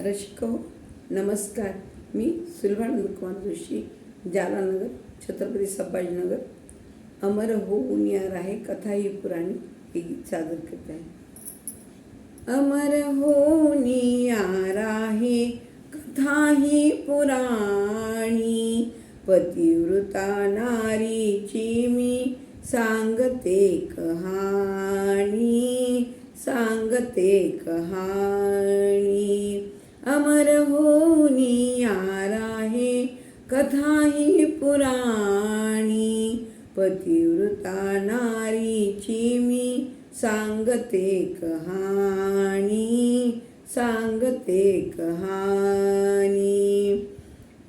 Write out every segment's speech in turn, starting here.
रसिको नमस्कार. मी सुलभानंद कुमार जोशी जालानगर छत्रपती संभाजीनगर. अमर होऊन यार आहे कथा ही पुराणी हे गीत सादर करत आहे. अमर होऊन यार आहे कथा ही पुराणी पतिव्रता नारीची मी सांगते कहाणी सांगते कहाणी. अमर होनी यार आहे कथा ही पुराणी. पतिव्रता नारीची मी सांगते कहाणी सांगते कहाणी.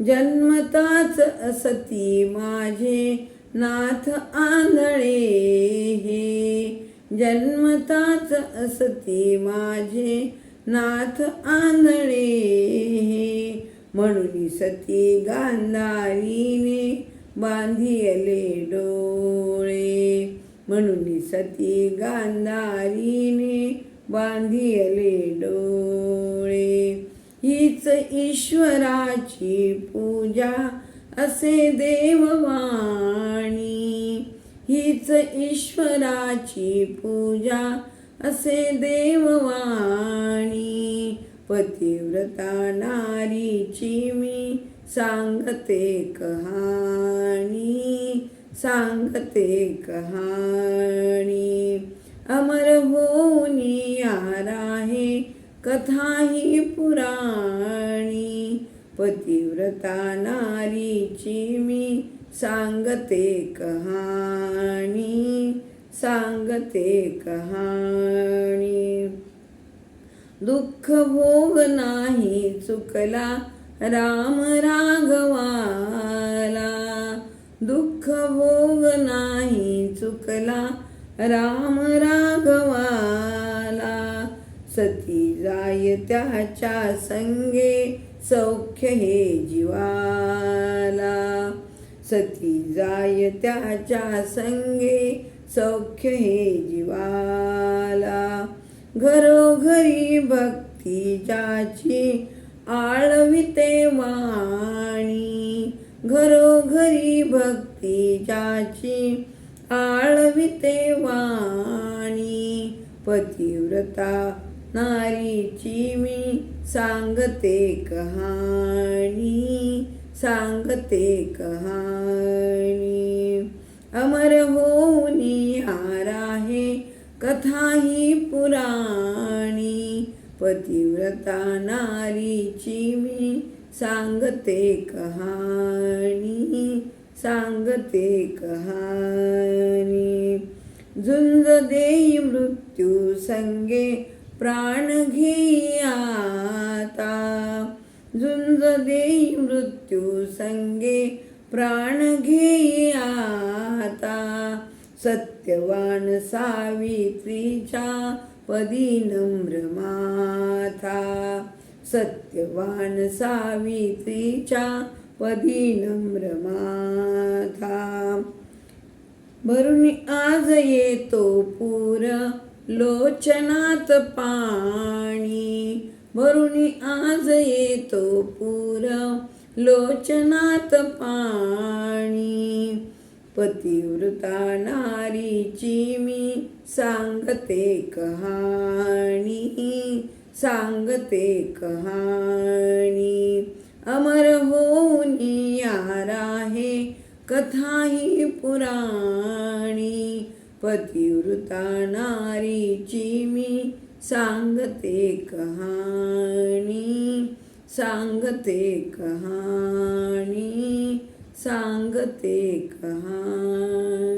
जन्मताच असती माझे नाथ आंधळे हे. जन्मताच असती माझे नाथ आंधळे. म्हणून सती गांधारीने बांधियले डोळे. म्हणून सती गांधारीने बांधियले डोळे. हीच ईश्वराची पूजा असे देववाणी. हीच ईश्वराची पूजा असे देववाणी पतिव्रता नारीची मी सांगते कहाणी सांगते कहाणी. अमर होनी आहे कथा ही पुराणी पतिव्रता नारीची मी सांगते कहाणी. सांगते कहाणी. दुःख भोग नाही चुकला राम राघवाला. दुःख भोग नाही चुकला राम राघवाला. सती जाय त्याच्या संगे सौख्य हे जीवाला. सती जाय त्याच्या संगे सौख्य हे जीवाला घरोघरी भक्ती ज्याची आळविते वाणी. घरोघरी भक्ती ज्याची आळविते वाणी. पतिव्रता नारीची मी सांगते कहाणी सांगते कहाणी. अमर होनी हार आहे कथा ही पुराणी पतिव्रता नारीची मी सांगते कहाणी सांगते कहाणी. झुंज देई मृत्यू संगे प्राण घेयाता. झुंज देई मृत्यू संगे प्राण घेया सत्यवान सावित्रीच्या पदी नम्र माथा सत्यवान सावित्रीच्या पदी नम्र माथा भरून आज येतो पूर लोचनात पाणी. भरून आज येतो पूर लोचनात पाणी. पतिव्रता नारीची मी सांगते कहाणी सांगते कहाणी. अमर होनी यारा हे कथा ही पुराणी. पतिव्रता नारीची मी सांगते कहाणी सांगते कहाणी. सांगते कहाणी.